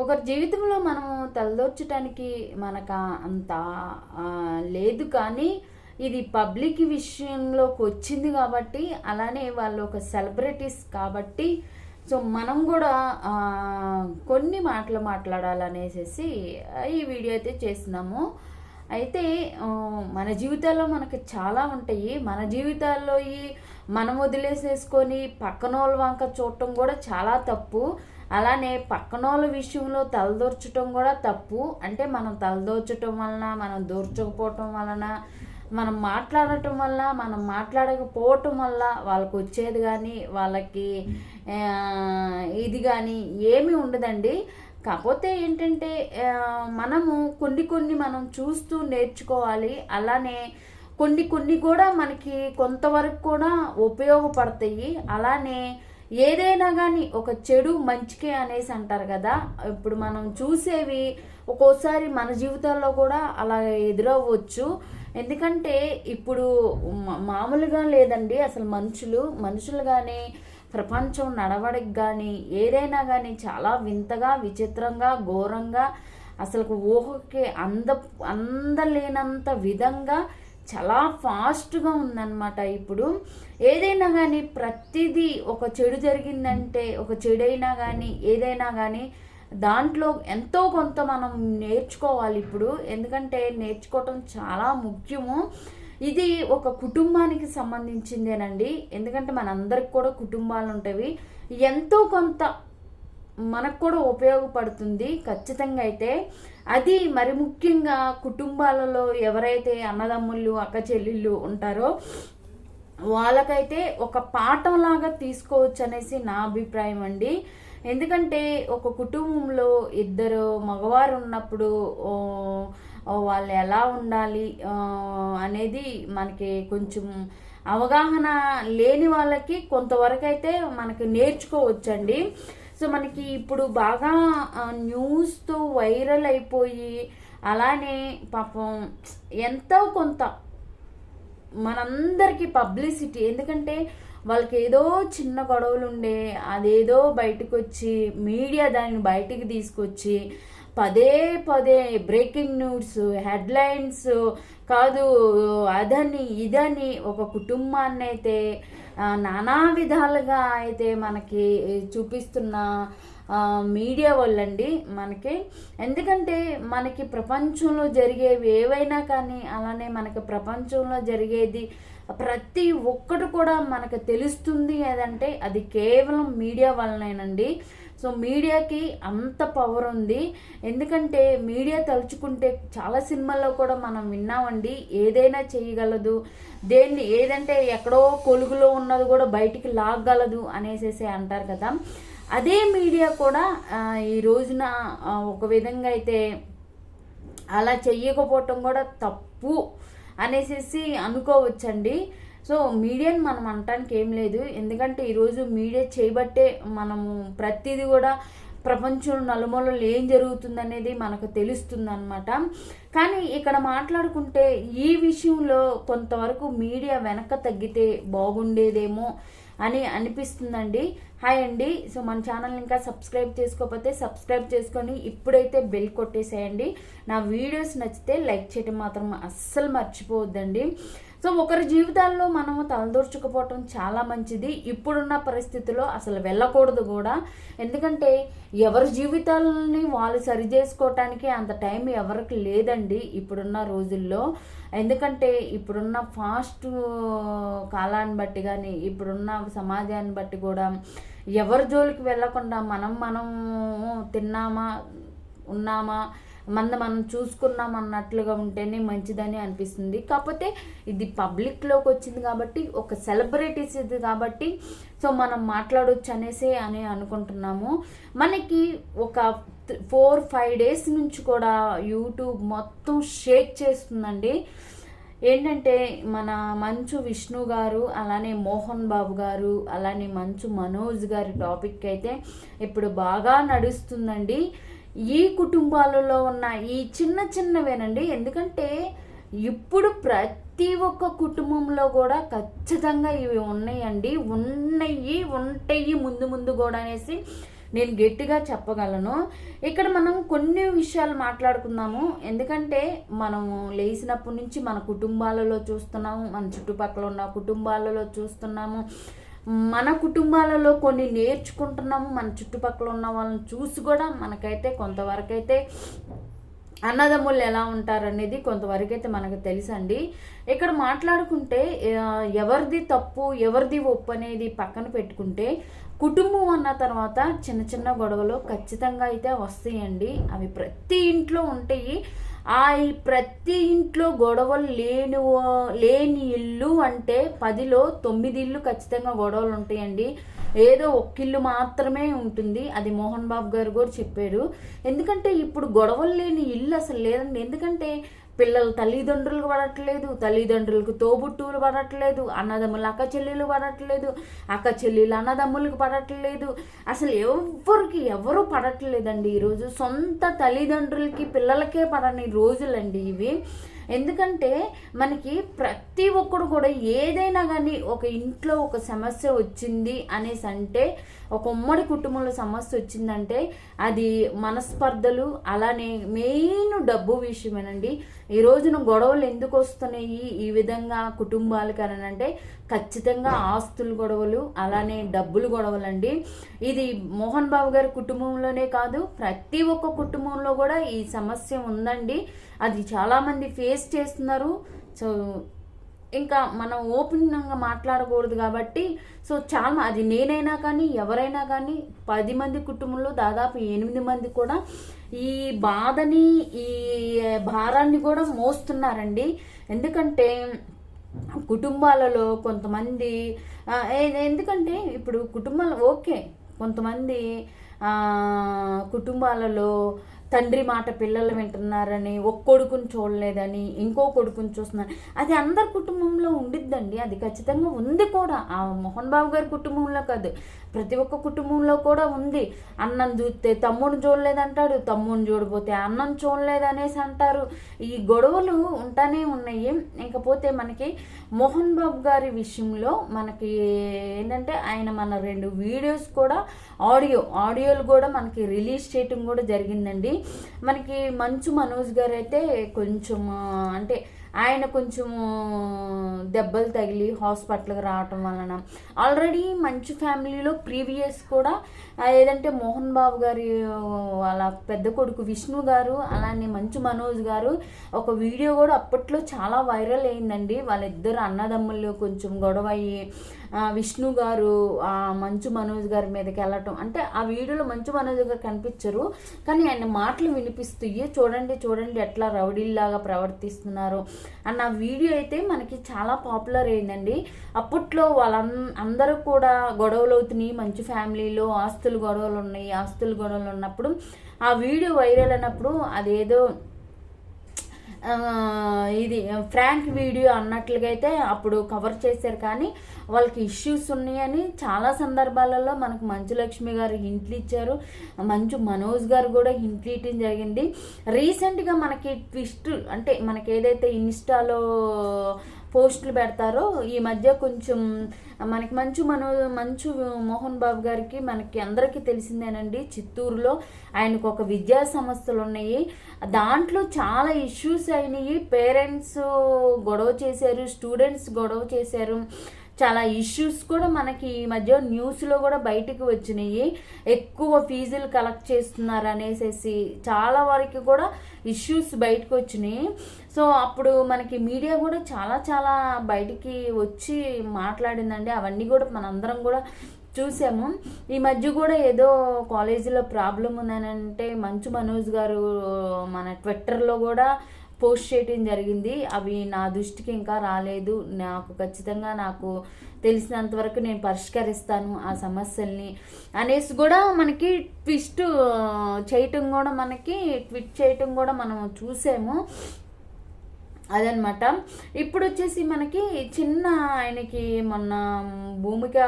ఒకరి జీవితంలో మనము తలదోర్చడానికి మనకు అంత లేదు కానీ ఇది పబ్లిక్ విషయంలోకి వచ్చింది కాబట్టి అలానే వాళ్ళు ఒక సెలబ్రిటీస్ కాబట్టి సో మనం కూడా కొన్ని మాటలు మాట్లాడాలనేసి ఈ వీడియో అయితే చేస్తున్నాము. అయితే మన జీవితాల్లో మనకి చాలా ఉంటాయి. మన జీవితాల్లో ఈ మనం వదిలేసేసుకొని పక్కన వాళ్ళ వంక చూడటం కూడా చాలా తప్పు. అలానే పక్కన వాళ్ళ విషయంలో తలదూర్చడం కూడా తప్పు. అంటే మనం తలదోర్చటం వలన మనం దూర్చకపోవటం వలన మనం మాట్లాడటం వల్ల మనం మాట్లాడకపోవటం వల్ల వాళ్ళకి వచ్చేది కానీ వాళ్ళకి ఇది కానీ ఏమీ ఉండదండి. కాకపోతే ఏంటంటే మనము కొన్ని కొన్ని మనం చూస్తూ నేర్చుకోవాలి. అలానే కొన్ని కొన్ని కూడా మనకి కొంతవరకు కూడా ఉపయోగపడతాయి. అలానే ఏదైనా కానీ ఒక చెడు మంచికే అనేసి అంటారు కదా. ఇప్పుడు మనం చూసేవి ఒక్కోసారి మన జీవితాల్లో కూడా అలా ఎదురవ్వచ్చు. ఎందుకంటే ఇప్పుడు మామూలుగా లేదండి. అసలు మనుషులు మనుషులు కానీ ప్రపంచం నడవడికి కానీ ఏదైనా కానీ చాలా వింతగా విచిత్రంగా ఘోరంగా అసలు ఊహకి అంద అందలేనంత విధంగా చాలా ఫాస్ట్గా ఉందన్నమాట ఇప్పుడు. ఏదైనా కానీ ప్రతిదీ ఒక చెడు జరిగిందంటే ఒక చెడైనా కానీ ఏదైనా కానీ దాంట్లో ఎంతో కొంత మనం నేర్చుకోవాలి ఇప్పుడు. ఎందుకంటే నేర్చుకోవటం చాలా ముఖ్యము. ఇది ఒక కుటుంబానికి సంబంధించిందేనండి. ఎందుకంటే మనందరికి కూడా కుటుంబాలు ఉంటాయి ఎంతో కొంత మనకు కూడా ఉపయోగపడుతుంది. ఖచ్చితంగా అయితే అది మరి ముఖ్యంగా కుటుంబాలలో ఎవరైతే అన్నదమ్ముళ్ళు అక్క చెల్లెళ్ళు ఉంటారో వాళ్ళకైతే ఒక పాఠంలాగా తీసుకోవచ్చు అనేసి నా అభిప్రాయం అండి. ఎందుకంటే ఒక కుటుంబంలో ఇద్దరు మగవారు ఉన్నప్పుడు వాళ్ళు ఎలా ఉండాలి అనేది మనకి కొంచెం అవగాహన లేని వాళ్ళకి కొంతవరకు అయితే మనకి నేర్చుకోవచ్చండి. సో మనకి ఇప్పుడు బాగా న్యూస్తో వైరల్ అయిపోయి అలానే పాపం ఎంతో కొంత మనందరికీ పబ్లిసిటీ ఎందుకంటే వాళ్ళకి ఏదో చిన్న గొడవలు ఉండే అదేదో బయటకు వచ్చి మీడియా దానిని బయటికి తీసుకొచ్చి పదే పదే బ్రేకింగ్ న్యూస్ హెడ్లైన్స్ కాదు అదని ఇదని ఒక కుటుంబాన్ని అయితే నానా విధాలుగా అయితే మనకి చూపిస్తున్న మీడియా వాళ్ళండి మనకి. ఎందుకంటే మనకి ప్రపంచంలో జరిగేవి ఏవైనా కానీ అలానే మనకి ప్రపంచంలో జరిగేది ప్రతి ఒక్కటి కూడా మనకు తెలుస్తుంది అదంటే అది కేవలం మీడియా వలనేనండి సో మీడియాకి అంత పవర్ ఉంది. ఎందుకంటే మీడియా తలుచుకుంటే చాలా సినిమాల్లో కూడా మనం విన్నామండి ఏదైనా చేయగలదు దేన్ని ఏదంటే ఎక్కడో కొలుగులో ఉన్నది కూడా బయటికి లాగలదు అనేసేసి అంటారు కదా. అదే మీడియా కూడా ఈ రోజున ఒక విధంగా అయితే అలా చెయ్యకపోవటం కూడా తప్పు అనేసి అనుకోవచ్చండి. సో మీడియాని మనం అనటానికి ఏం లేదు. ఎందుకంటే ఈరోజు మీడియా చేయబట్టే మనము ప్రతిదీ కూడా ప్రపంచం నలుమూలలు ఏం జరుగుతుందనేది మనకు తెలుస్తుంది అనమాట కానీ ఇక్కడ మాట్లాడుకుంటే ఈ విషయంలో కొంతవరకు మీడియా వెనక తగ్గితే బాగుండేదేమో అని అనిపిస్తుందండి. హాయ్ అండి. సో మన ఛానల్ ఇంకా సబ్స్క్రైబ్ చేసుకోకపోతే సబ్స్క్రైబ్ చేసుకొని ఇప్పుడైతే బెల్ కొట్టేసేయండి. నా వీడియోస్ నచ్చితే లైక్ చేయడం మాత్రం అస్సలు మర్చిపోవద్దండి. సో ఒకరి జీవితాల్లో మనము తలదూర్చుకుపోవటం చాలా మంచిది. ఇప్పుడున్న పరిస్థితిలో అసలు వెళ్ళకూడదు కూడా. ఎందుకంటే ఎవరి జీవితాలని వాళ్ళు సరి చేసుకోవటానికి అంత టైం ఎవరికి లేదండి ఇప్పుడున్న రోజుల్లో. ఎందుకంటే ఇప్పుడున్న ఫాస్ట్ కాలాన్ని బట్టి కానీ ఇప్పుడున్న సమాజాన్ని బట్టి కూడా ఎవరి జోలికి వెళ్ళకుండా మనం మనం తిన్నామా ఉన్నామా మనం మనం చూసుకున్నాం అన్నట్లుగా ఉంటేనే మంచిదని అనిపిస్తుంది. కాకపోతే ఇది పబ్లిక్లోకి వచ్చింది కాబట్టి ఒక సెలబ్రిటీస్ ఇది కాబట్టి సో మనం మాట్లాడవచ్చు అనేసి అని అనుకుంటున్నాము. మనకి ఒక ఫోర్ ఫైవ్ డేస్ నుంచి కూడా యూట్యూబ్ మొత్తం షేక్ చేస్తుందండి. ఏంటంటే మన మంచు విష్ణు గారు అలానే మోహన్ బాబు గారు అలానే మంచు మనోజ్ గారి టాపిక్ అయితే ఇప్పుడు బాగా నడుస్తుందండి. ఈ కుటుంబాలలో ఉన్న ఈ చిన్న చిన్నవేనండి. ఎందుకంటే ఇప్పుడు ప్రతి ఒక్క కుటుంబంలో కూడా ఖచ్చితంగా ఇవి ఉన్నాయండి. ఉన్నాయి ఉంటాయి ముందు ముందు కూడా అనేసి నేను గట్టిగా చెప్పగలను. ఇక్కడ మనం కొన్ని విషయాలు మాట్లాడుకుందాము. ఎందుకంటే మనం లేచినప్పటి నుంచి మన కుటుంబాలలో చూస్తున్నాము మన చుట్టుపక్కల ఉన్న కుటుంబాలలో చూస్తున్నాము. మన కుటుంబాలలో కొన్ని నేర్చుకుంటున్నాము మన చుట్టుపక్కల ఉన్న వాళ్ళని చూసి కూడా మనకైతే కొంతవరకైతే అన్నదమ్ములు ఎలా ఉంటారనేది కొంతవరకైతే కొంతవరకు అయితే మనకు తెలుసండి. ఇక్కడ మాట్లాడుకుంటే ఎవరిది తప్పు ఎవరిది ఒప్పు అనేది పక్కన పెట్టుకుంటే కుటుంబం అన్న తర్వాత చిన్న చిన్న గొడవలు ఖచ్చితంగా అయితే వస్తాయండి. అవి ప్రతి ఇంట్లో ఉంటాయి. ఆ ప్రతి ఇంట్లో గొడవలు లేని లేని ఇల్లు అంటే పదిలో తొమ్మిది ఇల్లు ఖచ్చితంగా గొడవలు ఉంటాయండి. ఏదో ఒక్కిల్లు మాత్రమే ఉంటుంది. అది మోహన్ బాబు గారు కూడా చెప్పారు. ఎందుకంటే ఇప్పుడు గొడవలు లేని ఇల్లు అసలు లేదండి. ఎందుకంటే పిల్లలు తల్లిదండ్రులు పడట్లేదు తల్లిదండ్రులకు తోబుట్టువులు పడట్లేదు అన్నదమ్ములు అక్క చెల్లెలు పడట్లేదు అక్క చెల్లెలు అన్నదమ్ములకు పడట్లేదు. అసలు ఎవరికి ఎవరు పడట్లేదండి ఈరోజు. సొంత తల్లిదండ్రులకి పిల్లలకే పడని రోజులండి ఇవి. ఎందుకంటే మనకి ప్రతి ఒక్కడు కూడా ఏదైనా కానీ ఒక ఇంట్లో ఒక సమస్య వచ్చింది అనేసి అంటే ఒక ఉమ్మడి కుటుంబంలో సమస్య వచ్చిందంటే అది మనస్పర్ధలు అలానే మెయిన్ డబ్బు విషయమేనండి. ఈ రోజున గొడవలు ఎందుకు వస్తున్నాయి? ఈ విధంగా కుటుంబాలకు అని అంటే ఖచ్చితంగా ఆస్తులు గొడవలు అలానే డబ్బులు గొడవలు అండి ఇది మోహన్ బాబు గారి కుటుంబంలోనే కాదు ప్రతి ఒక్క కుటుంబంలో కూడా ఈ సమస్య ఉందండి. అది చాలామంది ఫేస్ చేస్తున్నారు. సో ఇంకా మనం ఓపెన్గా మాట్లాడకూడదు కాబట్టి సో చాలా అది నేనైనా కానీ ఎవరైనా కానీ పది మంది కుటుంబంలో దాదాపు ఎనిమిది మంది కూడా ఈ బాధని ఈ భారాన్ని కూడా మోస్తున్నారండి. ఎందుకంటే కుటుంబాలలో కొంతమంది ఎందుకంటే ఇప్పుడు కుటుంబాలు ఓకే. కొంతమంది కుటుంబాలలో తండ్రి మాట పిల్లలు వింటున్నారని ఒక కొడుకుని చూడలేదని ఇంకో కొడుకుని చూస్తున్నారు. అది అందరి కుటుంబంలో ఉండిద్దండి. అది ఖచ్చితంగా ఉంది కూడా. ఆ మోహన్ బాబు గారి కుటుంబంలో కాదు. ప్రతి ఒక్క కుటుంబంలో కూడా ఉంది. అన్నం చూస్తే తమ్ముడు చూడలేదంటాడు తమ్ముడిని చూడపోతే అన్నం చూడలేదు అనేసి అంటారు. ఈ గొడవలు ఉంటానే ఉన్నాయి. ఇంకపోతే మనకి మోహన్ బాబు గారి విషయంలో మనకి ఏంటంటే ఆయన మన రెండు వీడియోస్ కూడా ఆడియో ఆడియోలు కూడా మనకి రిలీజ్ చేయటం కూడా జరిగిందండి. మనకి మంచు మనోజ్ గారు అయితే కొంచెం అంటే ఆయన కొంచెము దెబ్బలు తగిలి హాస్పిటల్కి రావటం వలన ఆల్రెడీ మంచి ఫ్యామిలీలో ప్రీవియస్ కూడా ఏదంటే మోహన్ బాబు గారి వాళ్ళ పెద్ద కొడుకు విష్ణు గారు అలానే మంచు మనోజ్ గారు ఒక వీడియో కూడా అప్పట్లో చాలా వైరల్ అయిందండి. వాళ్ళిద్దరు అన్నదమ్ములు కొంచెం గొడవ అయ్యి విష్ణు గారు ఆ మంచు మనోజ్ గారి మీదకి వెళ్ళటం. అంటే ఆ వీడియోలో మంచు మనోజ్ గారు కనిపించరు కానీ ఆయన మాటలు వినిపిస్తాయి చూడండి చూడండి ఎట్లా రౌడీల్లాగా ప్రవర్తిస్తున్నారు అన్న వీడియో అయితే మనకి చాలా పాపులర్ అయిందండి. అప్పట్లో వాళ్ళ అందరూ కూడా గొడవలు అవుతున్నాయి మంచి ఫ్యామిలీలో ఆస్తులు గొడవలు ఉన్నాయి ఆస్తులు గొడవలు ఉన్నప్పుడు ఆ వీడియో వైరల్ అయినప్పుడు అదేదో ఇది ఫ్రాంక్ వీడియో అన్నట్లుగా అయితే అప్పుడు కవర్ చేశారు. కానీ వాళ్ళకి ఇష్యూస్ ఉన్నాయని చాలా సందర్భాలలో మనకు మంచు లక్ష్మి గారు హింట్లు ఇచ్చారు. మంచు మనోజ్ గారు కూడా హింట్లు ఇవ్వడం జరిగింది. రీసెంట్గా మనకి ట్విస్ట్ అంటే మనకి ఏదైతే ఇన్స్టాలో పోస్టులు పెడతారో ఈ మధ్య కొంచెం మనకి మంచు మనో మంచు మోహన్ బాబు గారికి మనకి అందరికీ తెలిసిందేనండి. చిత్తూరులో ఆయనకు ఒక విద్యా సంస్థలు ఉన్నాయి. దాంట్లో చాలా ఇష్యూస్ అయినాయి. పేరెంట్స్ గొడవ చేశారు స్టూడెంట్స్ గొడవ చేశారు. చాలా ఇష్యూస్ కూడా మనకి ఈ మధ్య న్యూస్లో కూడా బయటికి వచ్చినాయి. ఎక్కువ ఫీజులు కలెక్ట్ చేస్తున్నారు అనేసి చాలా వరకు కూడా ఇష్యూస్ బయటకు వచ్చినాయి. సో అప్పుడు మనకి మీడియా కూడా చాలా చాలా బయటికి వచ్చి మాట్లాడిందండి. అవన్నీ కూడా మనందరం కూడా చూసాము. ఈ మధ్య కూడా ఏదో కాలేజీలో ప్రాబ్లం ఉందనంటే మంచు మనోజ్ గారు మన ట్విట్టర్లో కూడా పోస్ట్ చేయటం జరిగింది. అవి నా దృష్టికి ఇంకా రాలేదు. నాకు ఖచ్చితంగా నాకు తెలిసినంత వరకు నేను పరిష్కరిస్తాను ఆ సమస్యల్ని అనేసి కూడా మనకి ట్విస్ట్ చేయటం కూడా మనకి ట్విట్ చేయటం కూడా మనం చూసాము. అదనమాట. ఇప్పుడు వచ్చేసి మనకి చిన్న ఆయనకి మొన్న భూమిక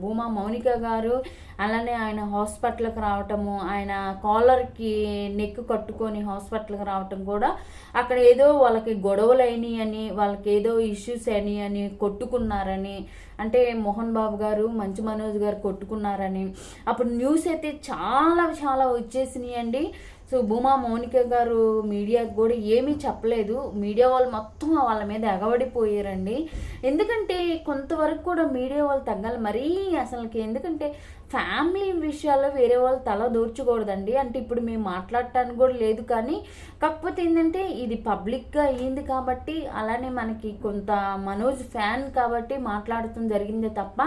భూమా మౌనిక గారు అలానే ఆయన హాస్పిటల్కి రావటము ఆయన కాలర్కి నెక్ కట్టుకొని హాస్పిటల్కి రావటం కూడా అక్కడ ఏదో వాళ్ళకి గొడవలు అయినాయి అని వాళ్ళకి ఏదో ఇష్యూస్ అని అని కొట్టుకున్నారని అంటే మోహన్ బాబు గారు మంచి మనోజ్ గారు కొట్టుకున్నారని. అప్పుడు న్యూస్ అయితే చాలా చాలా వచ్చేసినాయి అండి సో భూమా మౌనిక గారు మీడియాకు కూడా ఏమీ చెప్పలేదు. మీడియా వాళ్ళు మొత్తం వాళ్ళ మీద ఎగబడిపోయారండి. ఎందుకంటే కొంతవరకు కూడా మీడియా వాళ్ళు తగ్గాలి. మరీ అసలుకి ఎందుకంటే ఫ్యామిలీ విషయాల్లో వేరే వాళ్ళు తల దూర్చకూడదండి. అంటే ఇప్పుడు మేము మాట్లాడటానికి కూడా లేదు కానీ కాకపోతే ఏంటంటే ఇది పబ్లిక్గా అయ్యింది కాబట్టి అలానే మనకి కొంత మనోజ్ ఫ్యాన్ కాబట్టి మాట్లాడటం జరిగిందే తప్ప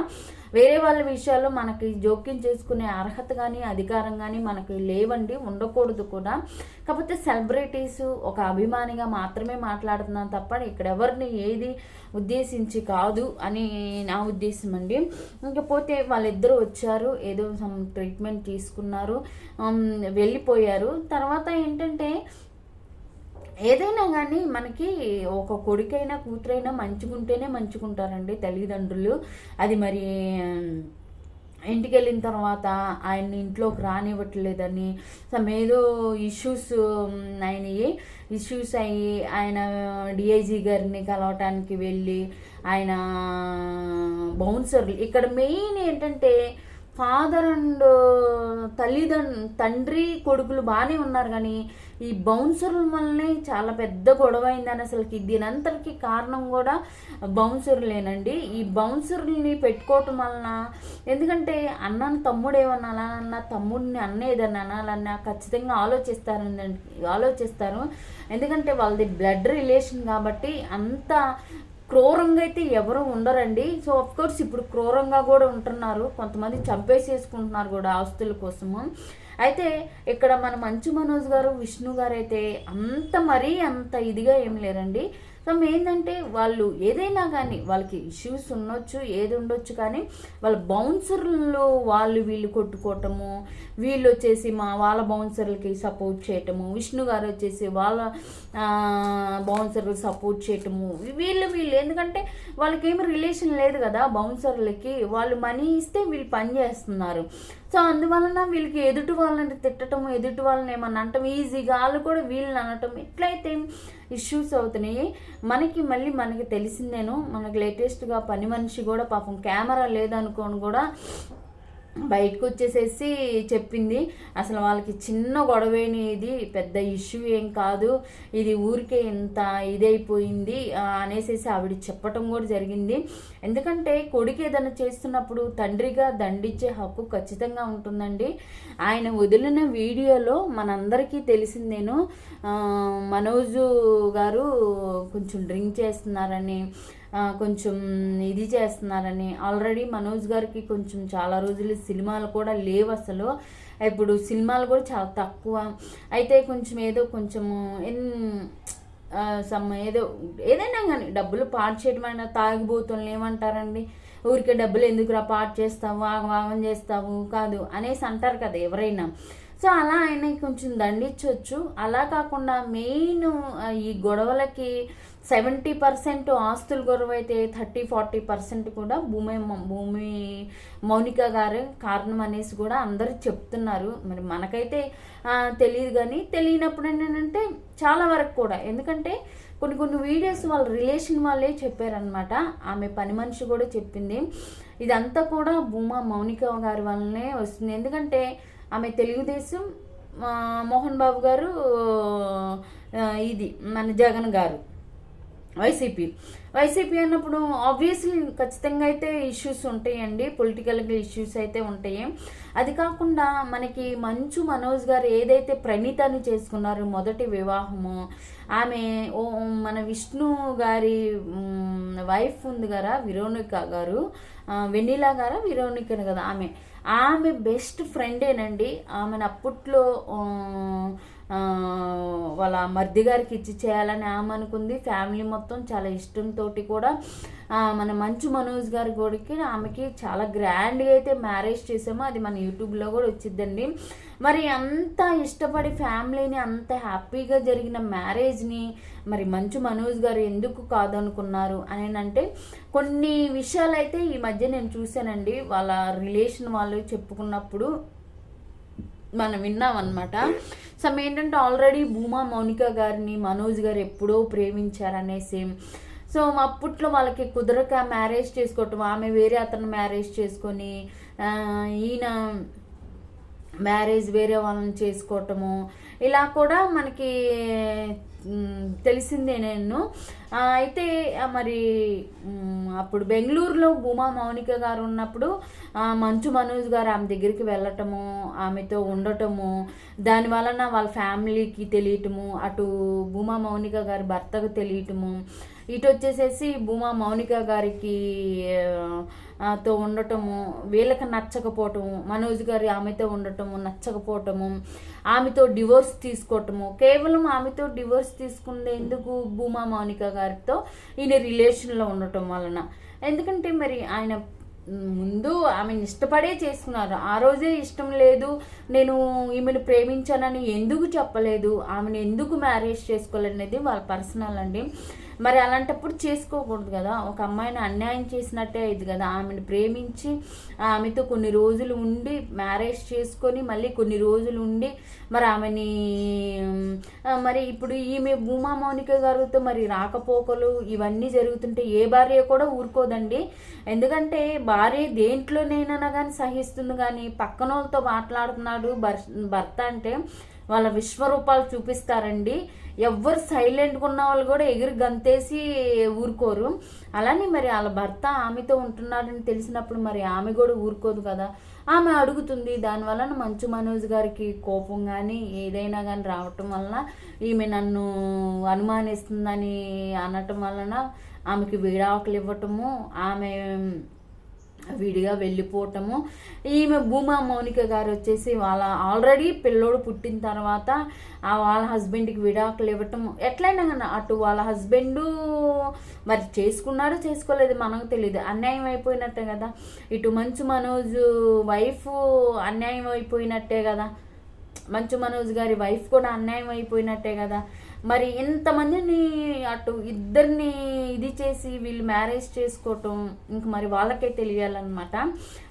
వేరే వాళ్ళ విషయాల్లో మనకి జోక్యం చేసుకునే అర్హత కానీ అధికారం కానీ మనకి లేవండి ఉండకూడదు కూడా. కాకపోతే సెలబ్రిటీస్ ఒక అభిమానిగా మాత్రమే మాట్లాడుతున్నాను తప్ప ఇక్కడ ఎవరిని ఏది ఉద్దేశించి కాదు అని నా ఉద్దేశం అండి ఇంకపోతే వాళ్ళిద్దరూ వచ్చారు ఏదో సమ్ ట్రీట్మెంట్ తీసుకున్నారు um, వెళ్ళిపోయారు. తర్వాత ఏంటంటే ఏదైనా కానీ మనకి ఒక కొడుకైనా కూతురైనా మంచిగుంటేనే మంచుకుంటారండి తల్లిదండ్రులు. అది మరి ఇంటికి వెళ్ళిన తర్వాత ఆయన్ని ఇంట్లోకి రానివ్వట్లేదని సమ్ ఏదో ఇష్యూస్ అయినవి ఇష్యూస్ అయ్యి ఆయన డిఐజీ గారిని కలవటానికి వెళ్ళి ఆయన బౌన్సర్లు ఇక్కడ మెయిన్ ఏంటంటే ఫాదర్ అండ్ తల్లిదండ్రు తండ్రి కొడుకులు బాగానే ఉన్నారు కానీ ఈ బౌన్సర్ల వల్లనే చాలా పెద్ద గొడవ అయిందని అసలుకి దీనంతటికి కారణం కూడా బౌన్సర్లేనండి ఈ బౌన్సర్ని పెట్టుకోవటం వలన ఎందుకంటే అన్నను తమ్ముడు ఏమన్నా అన్న తమ్ముడిని అన్న ఏదన్నా అనాలన్నా ఖచ్చితంగా ఆలోచిస్తారండి ఆలోచిస్తారు. ఎందుకంటే వాళ్ళది బ్లడ్ రిలేషన్ కాబట్టి అంత క్రూరంగా అయితే ఎవరు ఉండరండి. సో అఫ్ కోర్స్ ఇప్పుడు క్రూరంగా కూడా ఉంటున్నారు. కొంతమంది చంపేసేసుకుంటున్నారు కూడా ఆస్తుల కోసము. అయితే ఇక్కడ మన మంచు మనోజ్ గారు విష్ణు గారు అయితే అంత మరీ అంత ఇదిగా ఏం లేరండి. మొత్తం ఏంటంటే వాళ్ళు ఏదైనా కానీ వాళ్ళకి ఇష్యూస్ ఉండొచ్చు ఏది ఉండొచ్చు కానీ వాళ్ళ బౌన్సర్లు వాళ్ళు వీళ్ళు కొట్టుకోవటము వీళ్ళు వచ్చేసి మా వాళ్ళ బౌన్సర్లకి సపోర్ట్ చేయటము విష్ణు గారు వచ్చేసి వాళ్ళ బౌన్సర్లు సపోర్ట్ చేయటము వీళ్ళు వీళ్ళు ఎందుకంటే వాళ్ళకి ఏమి రిలేషన్ లేదు కదా బౌన్సర్లకి వాళ్ళు మనీ ఇస్తే వీళ్ళు పని చేస్తున్నారు. సో అందువలన వీళ్ళకి ఎదుటి వాళ్ళని తిట్టడం ఎదుటి వాళ్ళని ఏమన్నా అంటాం ఈజీగా వాళ్ళు కూడా వీళ్ళని అనటం ఎట్లయితే ఇష్యూస్ అవుతున్నాయి. మనకి మళ్ళీ మనకి తెలిసిందేను మనకి లేటెస్ట్గా పని మనిషి కూడా పాపం కెమెరా లేదనుకోని కూడా బయటకు వచ్చేసేసి చెప్పింది. అసలు వాళ్ళకి చిన్న గొడవేని ఇది పెద్ద ఇష్యూ ఏం కాదు. ఇది ఊరికే ఇంత ఇదైపోయింది అనేసేసి ఆవిడ చెప్పటం కూడా జరిగింది. ఎందుకంటే కొడుకు ఏదైనా చేస్తున్నప్పుడు తండ్రిగా దండించే హక్కు ఖచ్చితంగా ఉంటుందండి. ఆయన వదిలిన వీడియోలో మనందరికీ తెలిసిందేను మనోజు గారు కొంచెం డ్రింక్ చేస్తున్నారని కొంచెం ఇది చేస్తున్నారని. ఆల్రెడీ మనోజ్ గారికి కొంచెం చాలా రోజులు సినిమాలు కూడా లేవు అసలు. ఇప్పుడు సినిమాలు కూడా చాలా తక్కువ. అయితే కొంచెం ఏదో కొంచెము సమ్ ఏదో ఏదైనా కానీ డబ్బులు పాటు చేయడం తాగిపోతులను ఏమంటారండి? ఊరికే డబ్బులు ఎందుకురా పాటు చేస్తావు? వాగం చేస్తావు? కాదు అనేసి అంటారు కదా ఎవరైనా. సో అలా ఆయన కొంచెం దండించవచ్చు అలా కాకుండా మెయిన్ ఈ గొడవలకి సెవెంటీ పర్సెంట్ ఆస్తుల గొడవ అయితే థర్టీ ఫార్టీ పర్సెంట్ కూడా భూమి భూమి మౌనిక గారు కారణం అనేసి కూడా అందరు చెప్తున్నారు. మరి మనకైతే తెలియదు కానీ తెలియనప్పుడు ఏంటంటే చాలా వరకు కూడా. ఎందుకంటే కొన్ని కొన్ని వీడియోస్ వాళ్ళ రిలేషన్ వాళ్ళే చెప్పారనమాట ఆమె పని మనిషి కూడా చెప్పింది. ఇదంతా కూడా భూమా మౌనిక గారి వల్లనే వస్తుంది. ఎందుకంటే ఆమె తెలుగుదేశం మోహన్ బాబు గారు ఇది మన జగన్ గారు. వైసీపీ. వైసీపీ అన్నప్పుడు ఆబ్వియస్లీ ఖచ్చితంగా అయితే ఇష్యూస్ ఉంటాయండి. పొలిటికల్గా ఇష్యూస్ అయితే ఉంటాయి. అది కాకుండా మనకి మంచు మనోజ్ గారు ఏదైతే ప్రణీతాన్ని చేసుకున్నారో మొదటి వివాహము ఆమె ఓ మన విష్ణు గారి వైఫ్ ఉంది కదా విరోనిక గారు వెన్నీలా గారా విరోనిక కదా ఆమె. ఆమె బెస్ట్ ఫ్రెండేనండి ఆమెను అప్పట్లో వాళ్ళ మర్ది గారికి ఇచ్చి చేయాలని ఆమె అనుకుంది. ఫ్యామిలీ మొత్తం చాలా ఇష్టంతో కూడా మన మంచు మనోజ్ గారి గుడికి ఆమెకి చాలా గ్రాండ్గా అయితే మ్యారేజ్ చేసామో. అది మన యూట్యూబ్లో కూడా వచ్చిద్దండి. మరి అంత ఇష్టపడి ఫ్యామిలీని అంత హ్యాపీగా జరిగిన మ్యారేజ్ని మరి మంచు మనోజ్ గారు ఎందుకు కాదనుకున్నారు అని అంటే కొన్ని విషయాలు అయితే ఈ మధ్య నేను చూశానండి. వాళ్ళ రిలేషన్ వాళ్ళు చెప్పుకున్నప్పుడు మనం విన్నాం అనమాట సమ్ ఏంటంటే ఆల్రెడీ భూమా మౌనిక గారిని మనోజ్ గారు ఎప్పుడో ప్రేమించారనేసి సో అప్పట్లో వాళ్ళకి కుదరక మ్యారేజ్ చేసుకోవటం ఆమె వేరే అతను మ్యారేజ్ చేసుకొని ఈయన మ్యారేజ్ వేరే వాళ్ళని చేసుకోవటము ఇలా కూడా మనకి తెలిసిందే నేను. అయితే మరి అప్పుడు బెంగళూరులో భూమా మౌనిక గారు ఉన్నప్పుడు మంచు మనోజ్ గారు ఆమె దగ్గరికి వెళ్ళటము ఆమెతో ఉండటము దాని వలన వాళ్ళ ఫ్యామిలీకి తెలియటము అటు భూమా మౌనిక గారి భర్తకు తెలియటము ఇటు వచ్చేసేసి భూమా మౌనిక గారికి తో ఉండటము వీళ్ళకి నచ్చకపోవటము మనోజ్ గారి ఆమెతో ఉండటము నచ్చకపోవటము ఆమెతో డివోర్స్ తీసుకోవటము కేవలం ఆమెతో డివోర్స్ తీసుకునేందుకు భూమా మౌనిక గారితో ఈయన రిలేషన్లో ఉండటం వలన. ఎందుకంటే మరి ఆయన ముందు ఆమెను ఇష్టపడే చేసుకున్నారు ఆ రోజే ఇష్టం లేదు నేను ఈమెను ప్రేమించానని ఎందుకు చెప్పలేదు ఆమెను ఎందుకు మ్యారేజ్ చేసుకోవాలనేది వాళ్ళ పర్సనల్ అండి. మరి అలాంటప్పుడు చేసుకోకూడదు కదా. ఒక అమ్మాయిని అన్యాయం చేసినట్టే అయింది కదా. ఆమెను ప్రేమించి ఆమెతో కొన్ని రోజులు ఉండి మ్యారేజ్ చేసుకొని మళ్ళీ కొన్ని రోజులు ఉండి మరి ఆమెని మరి ఇప్పుడు ఈమె భూమా మౌనిక గారితో మరి రాకపోకలు ఇవన్నీ జరుగుతుంటే ఏ భార్య కూడా ఊరుకోదండి. ఎందుకంటే భార్య దేంట్లోనైనా కానీ సహిస్తుంది కానీ పక్కన వాళ్ళతో మాట్లాడుతున్నాడు భర్త అంటే వాళ్ళ విశ్వరూపాలు చూపిస్తారండి. ఎవ్వరు సైలెంట్గా ఉన్న వాళ్ళు కూడా ఎగిరి గంతేసి ఊరుకోరు. అలానే మరి వాళ్ళ భర్త ఆమెతో ఉంటున్నాడని తెలిసినప్పుడు మరి ఆమె కూడా ఊరుకోదు కదా. ఆమె అడుగుతుంది దానివలన మంచు మనోజ్ గారికి కోపం కానీ ఏదైనా కానీ రావటం వలన ఈమె నన్ను అనుమానిస్తుందని అనటం వలన ఆమెకి వీడాకులు ఇవ్వటము ఆమె విడిగా వెళ్ళిపోవటము. ఈమె భూమా మౌనిక గారు వచ్చేసి వాళ్ళ ఆల్రెడీ పిల్లోడు పుట్టిన తర్వాత ఆ వాళ్ళ హస్బెండ్కి విడాకులు ఇవ్వటం. ఎట్లయినా కానీ అటు వాళ్ళ హస్బెండు మరి చేసుకున్నారో చేసుకోలేదు మనకు తెలియదు అన్యాయం అయిపోయినట్టే కదా. ఇటు మంచు మనోజ్ వైఫ్ అన్యాయం అయిపోయినట్టే కదా. మంచు మనోజ్ గారి వైఫ్ కూడా అన్యాయం అయిపోయినట్టే కదా. మరి ఇంతమందిని అటు ఇద్దరిని ఇది చేసి వీళ్ళు మ్యారేజ్ చేసుకోవటం ఇంక మరి వాళ్ళకే తెలియాలన్నమాట.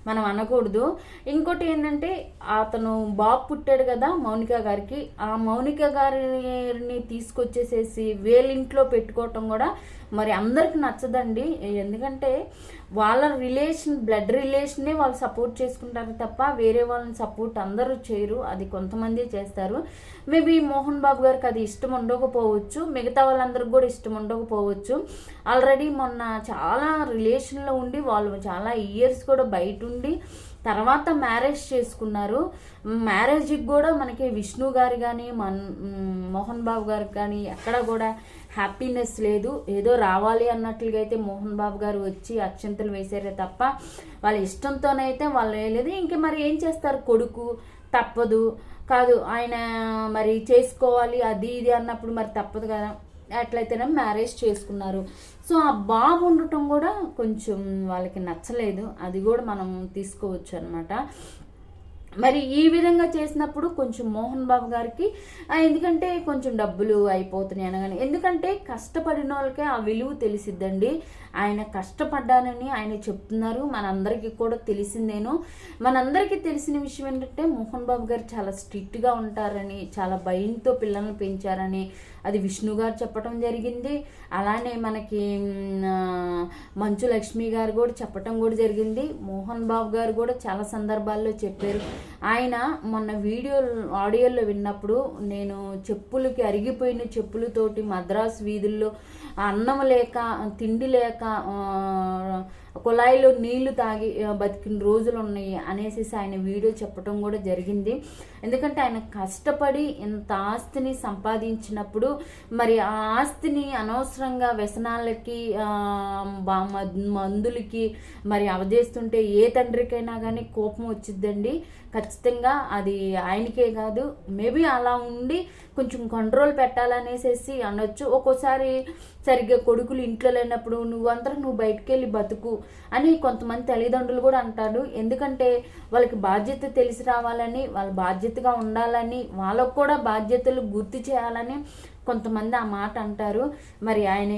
మనం అనకూడదు. ఇంకోటి ఏంటంటే అతను బాబు పుట్టాడు కదా మౌనిక గారికి. ఆ మౌనిక గారిని తీసుకొచ్చేసేసి వేలింట్లో పెట్టుకోవటం కూడా మరి అందరికి నచ్చదండి. ఎందుకంటే వాళ్ళ రిలేషన్ బ్లడ్ రిలేషనే వాళ్ళు సపోర్ట్ చేసుకుంటారు తప్ప వేరే వాళ్ళని సపోర్ట్ అందరూ చేయరు. అది కొంతమంది చేస్తారు. మేబీ మోహన్ బాబు గారికి అది ఇష్టం ఉండకపోవచ్చు. మిగతా వాళ్ళందరికి కూడా ఇష్టం ఉండకపోవచ్చు. ఆల్రెడీ మొన్న చాలా రిలేషన్లో ఉండి వాళ్ళు చాలా ఇయర్స్ కూడా బయట ఉండి తర్వాత మ్యారేజ్ చేసుకున్నారు. మ్యారేజ్కి కూడా మనకి విష్ణు గారు కానీ మన్ మోహన్ బాబు గారికి కానీ ఎక్కడ కూడా హ్యాపీనెస్ లేదు. ఏదో రావాలి అన్నట్లుగా అయితే మోహన్ బాబు గారు వచ్చి అక్షంతలు వేశారే తప్ప వాళ్ళ ఇష్టంతోనైతే వాళ్ళు వేయలేదు. ఇంకా మరి ఏం చేస్తారు? కొడుకు తప్పదు. కాదు ఆయన మరి చేసుకోవాలి అది ఇది అన్నప్పుడు మరి తప్పదు కదా. అట్లయితేనే మ్యారేజ్ చేసుకున్నారు. సో ఆ బాబు ఉండటం కూడా కొంచెం వాళ్ళకి నచ్చలేదు. అది కూడా మనం తీసుకోవచ్చు అనమాట మరి ఈ విధంగా చేసినప్పుడు కొంచెం మోహన్ బాబు గారికి ఎందుకంటే కొంచెం డబ్బులు అయిపోతున్నాయి అనగానే ఎందుకంటే కష్టపడిన వాళ్ళకే ఆ విలువ తెలిసిద్దండి. ఆయన కష్టపడ్డానని ఆయన చెప్తున్నారు. మనందరికీ కూడా తెలిసిందేను మనందరికీ తెలిసిన విషయం ఏంటంటే మోహన్ బాబు గారు చాలా స్ట్రిక్ట్గా ఉంటారని చాలా భయంతో పిల్లల్ని పెంచారని అది విష్ణు గారు చెప్పడం జరిగింది. అలానే మనకి మంచు లక్ష్మి గారు కూడా చెప్పటం కూడా జరిగింది. మోహన్ బాబు గారు కూడా చాలా సందర్భాల్లో చెప్పారు. ఆయన మొన్న వీడియో ఆడియోలో విన్నప్పుడు నేను చెప్పులకి అరిగిపోయిన చెప్పులతోటి మద్రాసు వీధుల్లో అన్నం లేక తిండి లేక కుళాయిలో నీళ్ళు తాగి బతికిన రోజులు ఉన్నాయి అనేసి ఆయన వీడియో చెప్పడం కూడా జరిగింది. ఎందుకంటే ఆయన కష్టపడి ఇంత ఆస్తిని సంపాదించినప్పుడు మరి ఆ ఆస్తిని అనవసరంగా వ్యసనాలకి మందులకి మరి అవజేస్తుంటే ఏ తండ్రికైనా కానీ కోపం వచ్చిద్దండి. ఖచ్చితంగా అది ఆయనకే కాదు మేబీ అలా ఉండి కొంచెం కంట్రోల్ పెట్టాలనేసేసి అనొచ్చు. ఒక్కోసారి సరిగ్గా కొడుకులు ఇంట్లో లేనప్పుడు నువ్వంతా నువ్వు బయటికి వెళ్ళి బతుకు అని కొంతమంది తల్లిదండ్రులు కూడా అంటారు. ఎందుకంటే వాళ్ళకి బాధ్యత తెలిసి రావాలని వాళ్ళ బాధ్యత బాధ్యతగా ఉండాలని వాళ్ళకు కూడా బాధ్యతలు గుర్తు చేయాలని కొంతమంది ఆ మాట అంటారు. మరి ఆయన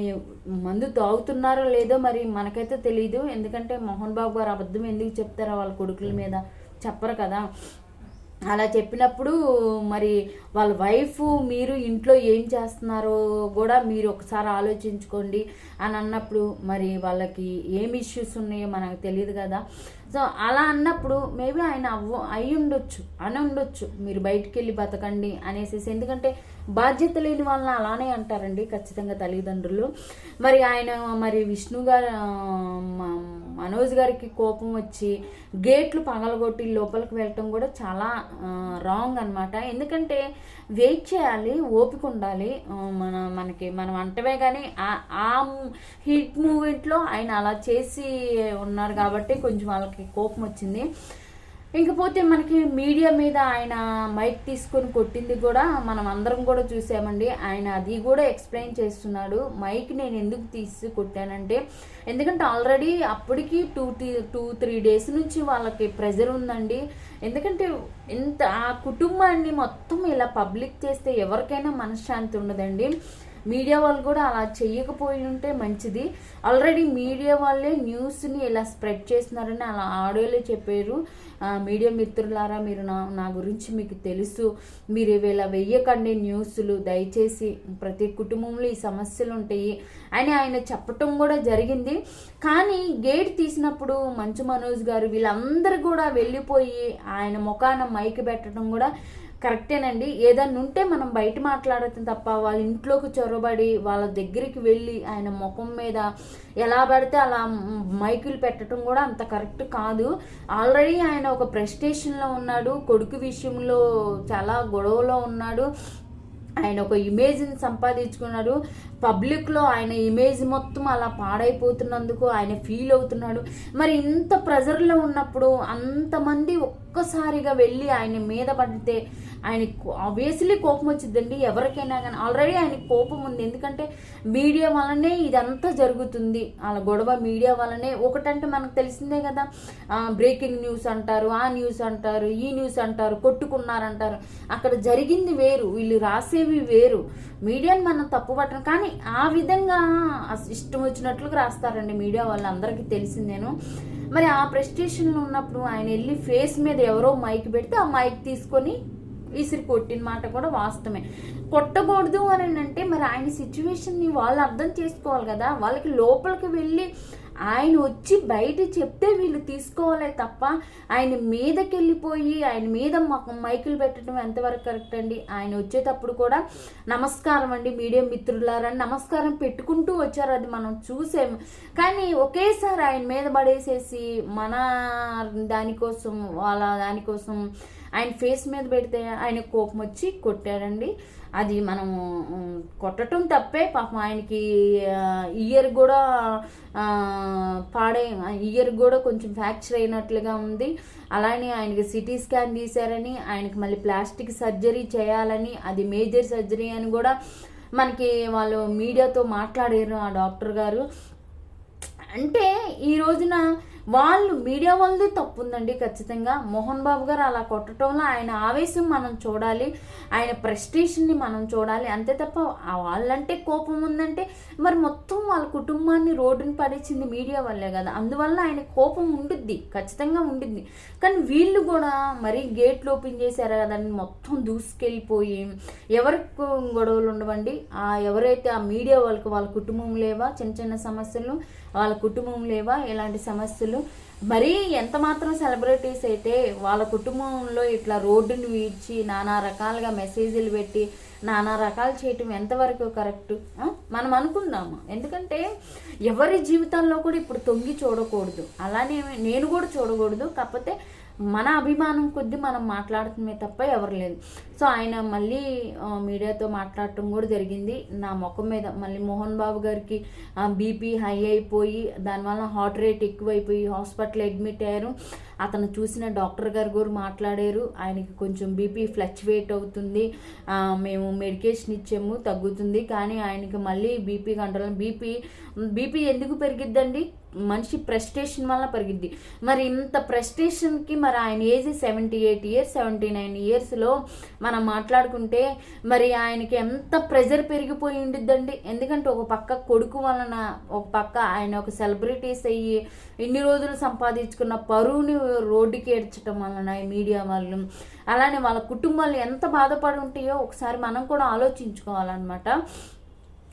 మందు తాగుతున్నారో లేదో మరి మనకైతే తెలియదు ఎందుకంటే మోహన్ బాబు గారు అబద్ధం ఎందుకు చెప్తారో వాళ్ళ కొడుకుల మీద చెప్పరు కదా. అలా చెప్పినప్పుడు మరి వాళ్ళ వైఫ్ మీరు ఇంట్లో ఏం చేస్తున్నారో కూడా మీరు ఒకసారి ఆలోచించుకోండి అని అన్నప్పుడు మరి వాళ్ళకి ఏం ఇష్యూస్ ఉన్నాయో మనకు తెలియదు కదా. సో అలా అన్నప్పుడు మేబీ ఆయన అవ్వ అయి ఉండొచ్చు అని ఉండొచ్చు. మీరు బయటికి వెళ్ళి బతకండి అనేసి ఎందుకంటే బాధ్యత లేని వాళ్ళని అలానే అంటారండి ఖచ్చితంగా తల్లిదండ్రులు. మరి ఆయన మరి విష్ణు గారు మనోజ్ గారికి కోపం వచ్చి గేట్లు పగలగొట్టి లోపలికి వెళ్ళటం కూడా చాలా రాంగ్ అన్నమాట. ఎందుకంటే వెయిట్ చేయాలి ఓపిక ఉండాలి. మన మనకి మనం అంటమే కానీ ఆ- ఆ హిట్ మూమెంట్లో ఆయన అలా చేసి ఉన్నారు కాబట్టి కొంచెం వాళ్ళకి కోపం వచ్చింది. ఇంకపోతే మనకి మీడియా మీద ఆయన మైక్ తీసుకొని కొట్టింది కూడా మనం అందరం కూడా చూసామండి. ఆయన అది కూడా ఎక్స్ప్లెయిన్ చేస్తున్నాడు. మైక్ నేను ఎందుకు తీసి కొట్టానంటే ఎందుకంటే ఆల్రెడీ అప్పటికి టూ టూ త్రీ డేస్ నుంచి వాళ్ళకి ప్రెజర్ ఉందండి. ఎందుకంటే ఇంత ఆ కుటుంబాన్ని మొత్తం ఇలా పబ్లిక్ చేస్తే ఎవరికైనా మనశ్శాంతి ఉండదండి. మీడియా వాళ్ళు కూడా అలా చేయకపోయి ఉంటే మంచిది. ఆల్రెడీ మీడియా వాళ్ళే న్యూస్ని ఇలా స్ప్రెడ్ చేస్తున్నారని అలా ఆడియోలో చెప్పారు. మీడియా మిత్రులారా మీరు నా నా గురించి మీకు తెలుసు. మీరు ఇవి ఇలా వెయ్యకండి న్యూస్లు. దయచేసి ప్రతి కుటుంబంలో ఈ సమస్యలు ఉంటాయి అని ఆయన చెప్పటం కూడా జరిగింది. కానీ గేట్ తీసినప్పుడు మంచు మనోజ్ గారు వీళ్ళందరూ కూడా వెళ్ళిపోయి ఆయన ముఖాన మైక్ పెట్టడం కూడా కరెక్టేనండి. ఏదన్నా ఉంటే మనం బయట మాట్లాడతాం తప్ప వాళ్ళ ఇంట్లోకి చొరబడి వాళ్ళ దగ్గరికి వెళ్ళి ఆయన ముఖం మీద ఎలా పడితే అలా మైకులు పెట్టడం కూడా అంత కరెక్ట్ కాదు. ఆల్రెడీ ఆయన ఒక ప్రెస్టేషన్లో ఉన్నాడు కొడుకు విషయంలో చాలా గొడవలో ఉన్నాడు. ఆయన ఒక ఇమేజ్ని సంపాదించుకున్నాడు. పబ్లిక్లో ఆయన ఇమేజ్ మొత్తం అలా పాడైపోతున్నందుకు ఆయన ఫీల్ అవుతున్నాడు. మరి ఇంత ప్రెజర్లో ఉన్నప్పుడు అంతమంది ఒక్కసారిగా వెళ్ళి ఆయన మీద పడితే ఆయన ఆబ్వియస్లీ కోపం వచ్చిందండి ఎవరికైనా కానీ ఆల్రెడీ ఆయన కోపం ఉంది. ఎందుకంటే మీడియా వలనే ఇదంతా జరుగుతుంది. అలా గొడవ మీడియా వలనే ఒకటంటే మనకు తెలిసిందే కదా బ్రేకింగ్ న్యూస్ అంటారు ఆ న్యూస్ అంటారు ఈ న్యూస్ అంటారు కొట్టుకున్నారంటారు. అక్కడ జరిగింది వేరు వీళ్ళు రాసేవి వేరు. మీడియాని మనం తప్పు పట్టడం కానీ ఆ విధంగా అస- ఇష్టం వచ్చినట్లుగా రాస్తారండి మీడియా వాళ్ళు అందరికీ తెలిసిందేను. మరి ఆ ప్రెస్టేషన్లో ఉన్నప్పుడు ఆయన వెళ్ళి ఫేస్ మీద ఎవరో మైక్ పెడితే ఆ మైక్ తీసుకొని విసిరి కొట్టిన మాట కూడా వాస్తవమే. కొట్టకూడదు అని అంటే మరి ఆయన సిచ్యువేషన్ని వాళ్ళు అర్థం చేసుకోవాలి కదా. వాళ్ళకి లోపలికి వెళ్ళి ఆయన వచ్చి బయట చెప్తే వీళ్ళు తీసుకోవాలే తప్ప ఆయన మీదకి వెళ్ళిపోయి ఆయన మీద మాకు మైకులు పెట్టడం ఎంతవరకు కరెక్ట్ అండి? ఆయన వచ్చేటప్పుడు కూడా నమస్కారం అండి మీడియం మిత్రులారని నమస్కారం పెట్టుకుంటూ వచ్చారు. అది మనం చూసాము. కానీ ఒకేసారి ఆయన మీద పడేసేసి మన దానికోసం వాళ్ళ దానికోసం ఆయన ఫేస్ మీద పెడితే ఆయన కోపం వచ్చి కొట్టాడండి. అది మనము కొట్టడం తప్పే. పాపం ఆయనకి ఇయర్ కూడా పాడే ఇయర్ కూడా కొంచెం ఫ్రాక్చర్ అయినట్లుగా ఉంది. అలానే ఆయనకి సిటీ స్కాన్ తీశారని ఆయనకి మళ్ళీ ప్లాస్టిక్ సర్జరీ చేయాలని అది మేజర్ సర్జరీ అని కూడా మనకి వాళ్ళు మీడియాతో మాట్లాడారు ఆ డాక్టర్ గారు. అంటే ఈ రోజున వాళ్ళు మీడియా వాళ్ళది తప్పు ఉందండి ఖచ్చితంగా. మోహన్ బాబు గారు అలా కొట్టడంలో ఆయన ఆవేశం మనం చూడాలి ఆయన ప్రెస్టేషన్ని మనం చూడాలి. అంతే తప్ప వాళ్ళంటే కోపం ఉందంటే మరి మొత్తం వాళ్ళ కుటుంబాన్ని రోడ్డుని పడేసింది మీడియా వల్లే కదా. అందువల్ల ఆయన కోపం ఉంటుంది ఖచ్చితంగా ఉండిద్ది. కానీ వీళ్ళు కూడా మరీ గేట్లు ఓపెన్ చేశారు కదండి. మొత్తం దూసుకెళ్ళిపోయి ఎవరికి గొడవలు ఉండవండి? ఎవరైతే ఆ మీడియా వాళ్ళకి వాళ్ళ కుటుంబం లేవా? చిన్న చిన్న సమస్యలు వాళ్ళ కుటుంబం లేవా? ఇలాంటి సమస్యలు? మరీ ఎంత మాత్రం సెలబ్రిటీస్ అయితే వాళ్ళ కుటుంబంలో ఇట్లా రోడ్డుని వీడ్చి నానా రకాలుగా మెసేజ్లు పెట్టి నానా రకాలు చేయటం ఎంతవరకు కరెక్ట్ మనం అనుకుందాము? ఎందుకంటే ఎవరి జీవితాల్లో కూడా ఇప్పుడు తొంగి చూడకూడదు. అలానే నేను కూడా చూడకూడదు. కాకపోతే మన అభిమానం కొద్ది మనం మాట్లాడుతుమే తప్ప ఎవరు లేదు సో ఆయన మళ్ళీ మీడియాతో మాట్లాడటం కూడా జరిగింది. నా ముఖం మీద మళ్ళీ మోహన్ బాబు గారికి బీపీ హై అయిపోయి దానివల్ల హార్ట్ రేట్ ఎక్కువైపోయి హాస్పిటల్ అడ్మిట్ అయ్యారు. అతను చూసిన డాక్టర్ గారు కూడా మాట్లాడారు. ఆయనకి కొంచెం బీపీ ఫ్లక్చువేట్ అవుతుంది. మేము మెడికేషన్ ఇచ్చాము తగ్గుతుంది. కానీ ఆయనకి మళ్ళీ బీపీ కంట్రోల్ బీపీ బీపీ ఎందుకు పెరిగిద్దండి? మనిషి ప్రెస్టేషన్ వల్ల పెరిగిద్ది. మరి ఇంత ప్రెస్టేషన్కి మరి ఆయన age seventy eight years seventy nine ఇయర్స్లో మనం మాట్లాడుకుంటే మరి ఆయనకి ఎంత ప్రెజర్ పెరిగిపోయి ఉండిద్దండి. ఎందుకంటే ఒక పక్క కొడుకు వలన ఒక పక్క ఆయన ఒక సెలబ్రిటీస్ అయ్యి ఇన్ని రోజులు సంపాదించుకున్న పరువుని రోడ్డుకి ఏడ్చడం వలన మీడియా వాళ్ళు అలానే వాళ్ళ కుటుంబాలు ఎంత బాధపడి ఉంటాయో ఒకసారి మనం కూడా ఆలోచించుకోవాలన్నమాట.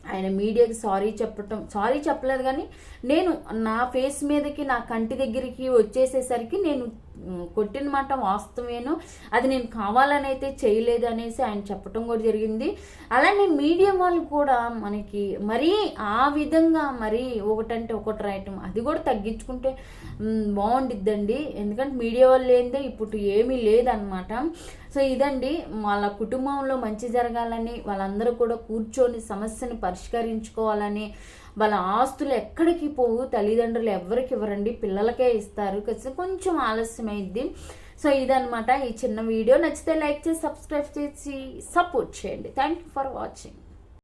ఆయన మీడియాకి సారీ చెప్పటం సారీ చెప్పలేదు కానీ నేను నా ఫేస్ మీదకి నా కంటి దగ్గరికి వచ్చేసేసరికి నేను కొట్టిన మాట వాస్తవేను. అది నేను కావాలని అయితే చేయలేదు అనేసి ఆయన చెప్పటం కూడా జరిగింది. అలానే మీడియా వాళ్ళు కూడా మనకి మరీ ఆ విధంగా మరీ ఒకటంటే ఒకటి రాయటం అది కూడా తగ్గించుకుంటే బాగుండిద్దండి. ఎందుకంటే మీడియా వాళ్ళు ఏందో ఇప్పుడు ఏమీ లేదనమాట సో ఇదండి వాళ్ళ కుటుంబంలో మంచి జరగాలని వాళ్ళందరూ కూడా కూర్చొని సమస్యను పరిష్కరించుకోవాలని వాళ్ళ ఆస్తులు ఎక్కడికి పోవు తల్లిదండ్రులు ఎవరికి ఇవ్వరండి పిల్లలకే ఇస్తారు. కలిసి కొంచెం ఆలస్యమైంది. సో ఇదనమాట ఈ చిన్న వీడియో. నచ్చితే లైక్ చేసి సబ్స్క్రైబ్ చేసి సపోర్ట్ చేయండి. Thank you for watching